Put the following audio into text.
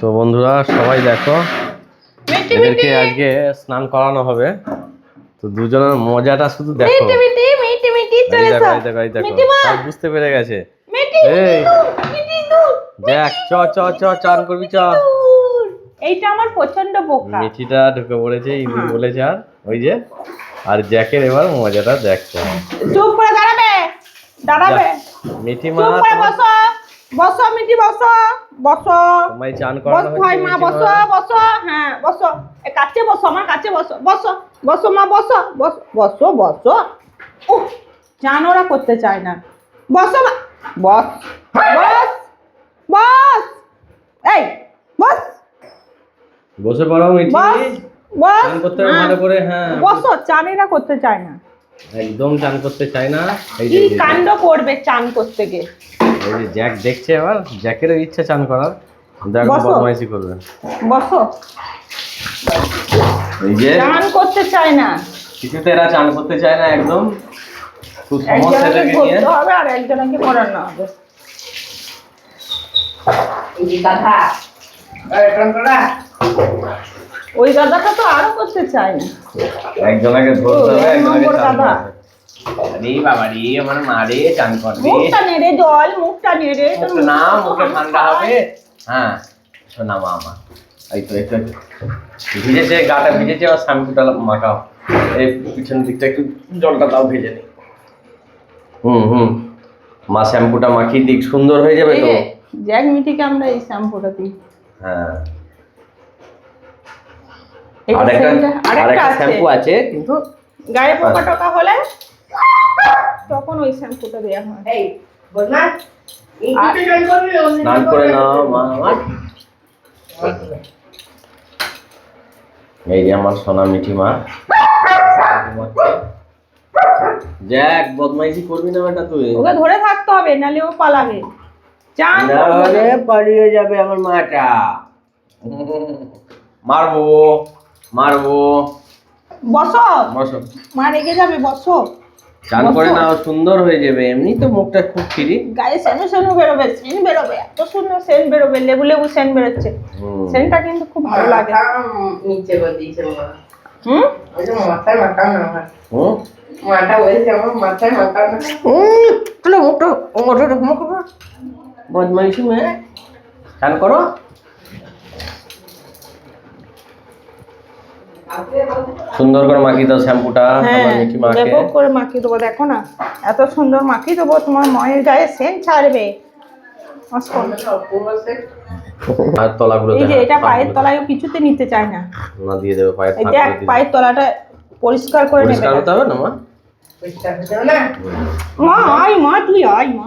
তো বন্ধুরা সবাই দেখো এদেরকে আজকে স্নান করানো হবে। তো দুজনের মজাটা শুধু দেখো। বুঝতে পেরে গেছে। দেখ চ চ চ চান করবি চ। দূর। এইটা আমার প্রচণ্ড বোকা। মিঠিটা ঢুকে পড়েছে ইঁদুর বলেছে আর ওই যে আর জ্যাকের এবার মজাটা দেখছ। চুপ করে দাঁড়াবে দাঁড়াবে। মিঠি মা চুপ করে তোমার- বসো মিটি বসো। বসো। তোমায় চান করানো ভাই মা বসো বসো। হ্যাঁ বসো। এ কাছে বসো আমার কাছে বসো। বসো বসো মা বসো বসো বসো বসো। উহ জান ওরা করতে চায় না। বসো মা। বস বস বস। এই বস। বসে পড়ো মিঠি। বস বস। চান করতে হ্যাঁ। ভালো করে হ্যাঁ। বসো চানেরা করতে চায় না। একদম চান করতে চাই না। এই কি যে এই কাণ্ড করবে চান করতে গিয়ে? এই যে জ্যাক দেখছে এবার জ্যাকেরও ইচ্ছা চান করার। দেখো বদমাইশি করবে। বসো। এই যে চান করতে চায় না। কিছুতে এরা চান করতে চায় না একদম। খুব সমস্যা একজনকে এদেরকে নিয়ে হবে আর একজনকে করানো হবে। ওই দাদাটা তো আরও করতে না একজনকে ধরতে হবে এক একজনকে। আরে বাবা রে আমার মা রে চান করবে। মুখটা নেড়ে জল মুখটা নেড়ে না মুখে ঠান্ডা হবে। হ্যাঁ শোনা মা আমার এই তো এই ভিজেছে গাটা ভিজেছে আর শ্যাম্পুটা মাখাও। এই পিছন দিকটা একটু জলটা দাও ভেজে নি। হুম হুম। মা শ্যাম্পুটা মাখিয়ে দিক সুন্দর হয়ে যাবে তো। জ্যাক মিঠিকে আমরা এই শ্যাম্পুটা দিই। হ্যাঁ। এটা আর একটা scent- আর আরেকটা শ্যাম্পু আছে। কিন্তু গায়ে পোকা টোকা হলে তখন ওই শ্যাম্পুটা দেওয়া হয়। আর স্নান করে নাও মা আমার এই যে আমার সোনা মিঠি মা জ্যাক বদমাইশি করবি না বেটা তুই। ওকে ধরে থাকতে হবে নাহলে ও পালাবে। চান পালিয়ে যাবে আমার মাটা। মারবো। মারবো। বসো। বসো। মা রেগে যাবে বসো। চান করে নাও সুন্দর হয়ে যাবে। এমনি তো মুখটা খুব ফিরি। গায়ে সেনু সেনু বেরোবে সেন বেরোবে। এত সুন্দর সেন বেরোবে লেবু লেবু সেন বেরোচ্ছে। হুম। সেনটা কিন্তু খুব ভালো লাগে। নিচে মা হুম? মাথায় মাথা না আমার হুম? মাটা বলছে আমার মাথায় মাথা না উম, তাহলে মুখটা। বদমাইশি মেয়ে। চান করো। সুন্দর করে মাখিয়ে দাও শ্যাম্পুটা হ্যাঁ ব্যাপক করে মাখিয়ে দেবো দেখো না এত সুন্দর মাখিয়ে দেবো তোমার মায়ের গায়ে সেন ছাড়বে। পায়ের তলাগুলো এই যে এটা পায়ের তলায় কিছুতে নিতে চায় না। না দিয়ে দেবে পায়ের এই দেখ পায়ের তলাটা পরিষ্কার করে। নেবে। পরিষ্কার হবে না মা? পরিষ্কার যাবে না? মা আয় মা তুই আয় মা।